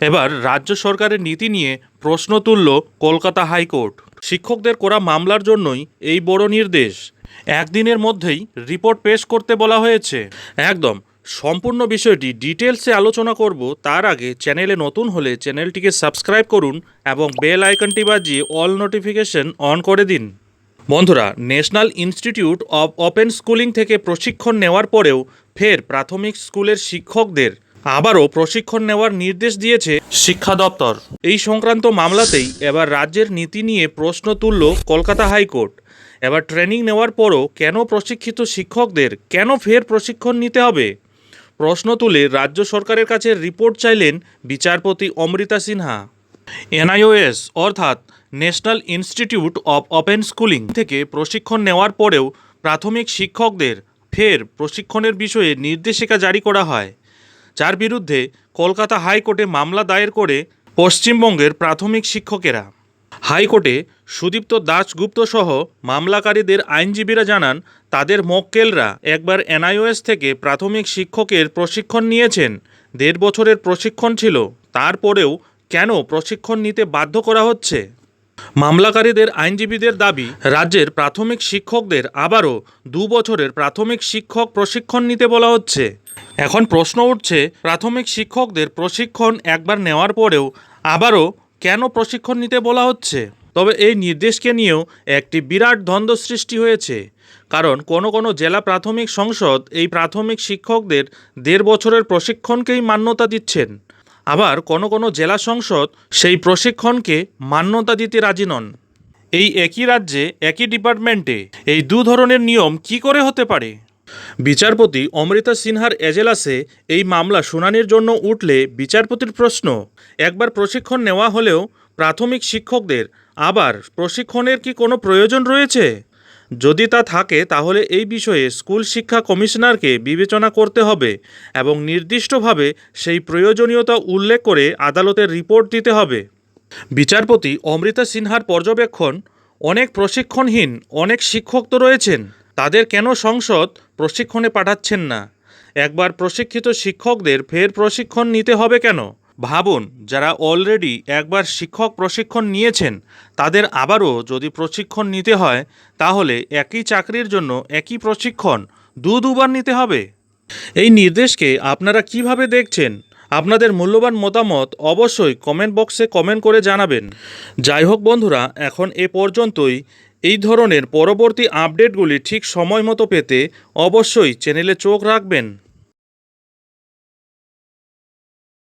এবার রাজ্য সরকারের নীতি নিয়ে প্রশ্ন তুলল কলকাতা হাইকোর্ট। শিক্ষকদের করা মামলার জন্যই এই বড় নির্দেশ। একদিনের মধ্যেই রিপোর্ট পেশ করতে বলা হয়েছে। একদম, সম্পূর্ণ বিষয়টি ডিটেলসে আলোচনা করব, তার আগে চ্যানেলে নতুন হলে চ্যানেলটিকে সাবস্ক্রাইব করুন এবং বেল আইকনটি বাজিয়ে অল নোটিফিকেশন অন করে দিন। বন্ধুরা, National Institute of Open Schooling থেকে প্রশিক্ষণ নেওয়ার পরেও ফের প্রাথমিক স্কুলের শিক্ষকদের আবারও প্রশিক্ষণ নেওয়ার নির্দেশ দিয়েছে শিক্ষা দপ্তর। এই সংক্রান্ত মামলাতেই এবার রাজ্যের নীতি নিয়ে প্রশ্ন তুলল কলকাতা হাইকোর্ট। এবার ট্রেনিং নেওয়ার পরও কেন প্রশিক্ষিত শিক্ষকদের, কেন ফের প্রশিক্ষণ নিতে হবে? প্রশ্ন তুলে রাজ্য সরকারের কাছে রিপোর্ট চাইলেন বিচারপতি অমৃতা সিনহা। এনআইওএস, অর্থাৎ National Institute of Open Schooling থেকে প্রশিক্ষণ নেওয়ার পরেও প্রাথমিক শিক্ষকদের ফের প্রশিক্ষণের বিষয়ে নির্দেশিকা জারি করা হয়। যার বিরুদ্ধে কলকাতা হাইকোর্টে মামলা দায়ের করে পশ্চিমবঙ্গের প্রাথমিক শিক্ষকেরা। হাইকোর্টে সুদীপ্ত দাশগুপ্ত সহ মামলাকারীদের আইনজীবীরা জানান, তাদের মক্কেলরা একবার এনআইওএস থেকে প্রাথমিক শিক্ষকের প্রশিক্ষণ নিয়েছেন। দেড় বছরের প্রশিক্ষণ ছিল, তারপরেও কেন প্রশিক্ষণ নিতে বাধ্য করা হচ্ছে? মামলাকারীদের আইনজীবীদের দাবি, রাজ্যের প্রাথমিক শিক্ষকদের আবারও দু বছরের প্রাথমিক শিক্ষক প্রশিক্ষণ নিতে বলা হচ্ছে। এখন প্রশ্ন উঠছে, প্রাথমিক শিক্ষকদের প্রশিক্ষণ একবার নেওয়ার পরেও আবারও কেন প্রশিক্ষণ নিতে বলা হচ্ছে? তবে এই নির্দেশকে নিয়েও একটি বিরাট দ্বন্দ্ব সৃষ্টি হয়েছে। কারণ কোনো কোনো জেলা প্রাথমিক সংসদ এই প্রাথমিক শিক্ষকদের দেড় বছরের প্রশিক্ষণকেই মান্যতা দিচ্ছেন। আবার কোনো কোনো জেলা সংসদ সেই প্রশিক্ষণকে মান্যতা দিতে রাজি নন। এই একই রাজ্যে, একই ডিপার্টমেন্টে এই দু ধরনের নিয়ম কি করে হতে পারে? বিচারপতি অমৃতা সিনহার এজেলাসে এই মামলা শুনানির জন্য উঠলে বিচারপতির প্রশ্ন, একবার প্রশিক্ষণ নেওয়া হলেও প্রাথমিক শিক্ষকদের, আবার প্রশিক্ষণের কি কোনো প্রয়োজন রয়েছে? যদি তা থাকে, তাহলে এই বিষয়ে স্কুল শিক্ষা কমিশনারকে বিবেচনা করতে হবে এবং নির্দিষ্টভাবে সেই প্রয়োজনীয়তা উল্লেখ করে আদালতের রিপোর্ট দিতে হবে। বিচারপতি অমৃতা সিনহার পর্যবেক্ষণ, অনেক প্রশিক্ষণহীন, অনেক শিক্ষক তো রয়েছেন। তাদের কেন সংসদ প্রশিক্ষণে পাঠাচ্ছেন না? একবার প্রশিক্ষিত শিক্ষকদের ফের প্রশিক্ষণ নিতে হবে কেন? ভাবুন, যারা অলরেডি একবার শিক্ষক প্রশিক্ষণ নিয়েছেন, তাদের আবারও যদি প্রশিক্ষণ নিতে হয়, তাহলে একই চাকরির জন্য একই প্রশিক্ষণ দু দুবার নিতে হবে। এই নির্দেশকে আপনারা কীভাবে দেখছেন? আপনাদের মূল্যবান মতামত অবশ্যই কমেন্ট বক্সে কমেন্ট করে জানাবেন। যাই হোক বন্ধুরা, এখন এ পর্যন্তই। এই ধরনের পরবর্তী আপডেটগুলি ঠিক সময় মতো পেতে অবশ্যই চ্যানেলে চোখ রাখবেন।